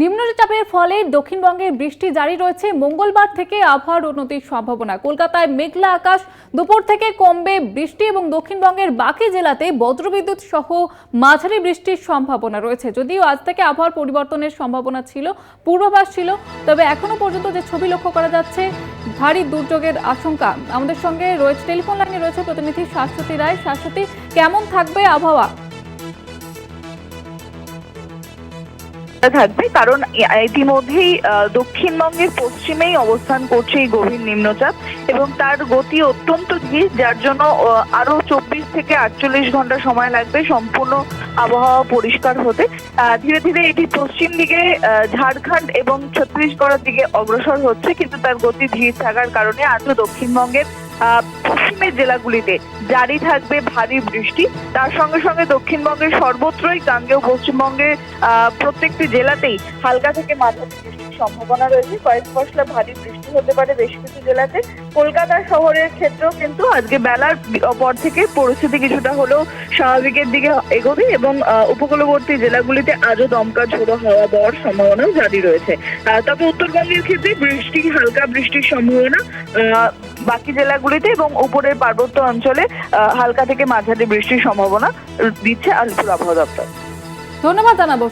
নিম্নচাপের ফলে দক্ষিণবঙ্গে বৃষ্টি জারি রয়েছে। মঙ্গলবার থেকে আবহাওয়ার উন্নতির সম্ভাবনা। কলকাতায় মেঘলা আকাশ। দুপুর থেকে কমবে বৃষ্টি এবং দক্ষিণবঙ্গের বাকি জেলাতে বজ্রবিদ্যুৎ সহ মাঝারি বৃষ্টির সম্ভাবনা রয়েছে। যদিও আজ থেকে আবহাওয়ার পরিবর্তনের সম্ভাবনা ছিল, পূর্বাভাস ছিল, তবে এখনও পর্যন্ত যে ছবি লক্ষ্য করা যাচ্ছে, ভারী দুর্যোগের আশঙ্কা। আমাদের সঙ্গে রয়েছে, টেলিফোন লাইনে রয়েছে প্রতিনিধি শাশ্বতী রায়। শাশ্বতী, কেমন থাকবে আবহাওয়া? থাকবে, কারণ ইতিমধ্যেই দক্ষিণবঙ্গের পশ্চিমেই অবস্থান করছে এই গভীর নিম্নচাপ এবং তার গতি অত্যন্ত ধীর, যার জন্য আরও চব্বিশ থেকে আটচল্লিশ ঘণ্টা সময় লাগবে সম্পূর্ণ আবহাওয়া পরিষ্কার হতে। ধীরে ধীরে এটি পশ্চিম দিকে ঝাড়খণ্ড এবং ছত্তিশগড়ের দিকে অগ্রসর হচ্ছে, কিন্তু তার গতি ধীর থাকার কারণে আজও দক্ষিণবঙ্গের পশ্চিমের জেলাগুলিতে। জারি থাকবে ভারী বৃষ্টি। তার সঙ্গে সঙ্গে দক্ষিণবঙ্গের সর্বত্রই গাঙ্গেয় পশ্চিমবঙ্গের প্রত্যেকটি জেলাতেই হালকা থেকে মাঝারি বৃষ্টির সম্ভাবনা রয়েছে। কয়েক পশলা ভারী বৃষ্টি হতে পারে বেশ কিছু জেলাতে। কলকাতা শহরের ক্ষেত্রেও কিন্তু আজকে বেলার পর থেকে পরিস্থিতি কিছুটা হলেও স্বাভাবিকের দিকে এগোবে এবং উপকূলবর্তী জেলাগুলিতে আজও দমকা ঝোড়ো হাওয়া দেওয়ার সম্ভাবনাও জারি রয়েছে। তবে উত্তরবঙ্গের ক্ষেত্রে বৃষ্টি, হালকা বৃষ্টির সম্ভাবনা বাকি জেলাগুলিতে এবং উপরের পার্বত্য অঞ্চলে হালকা থেকে মাঝারি বৃষ্টির সম্ভাবনা দিচ্ছে আলিপুর আবহাওয়া দপ্তর। ধন্যবাদ জানাব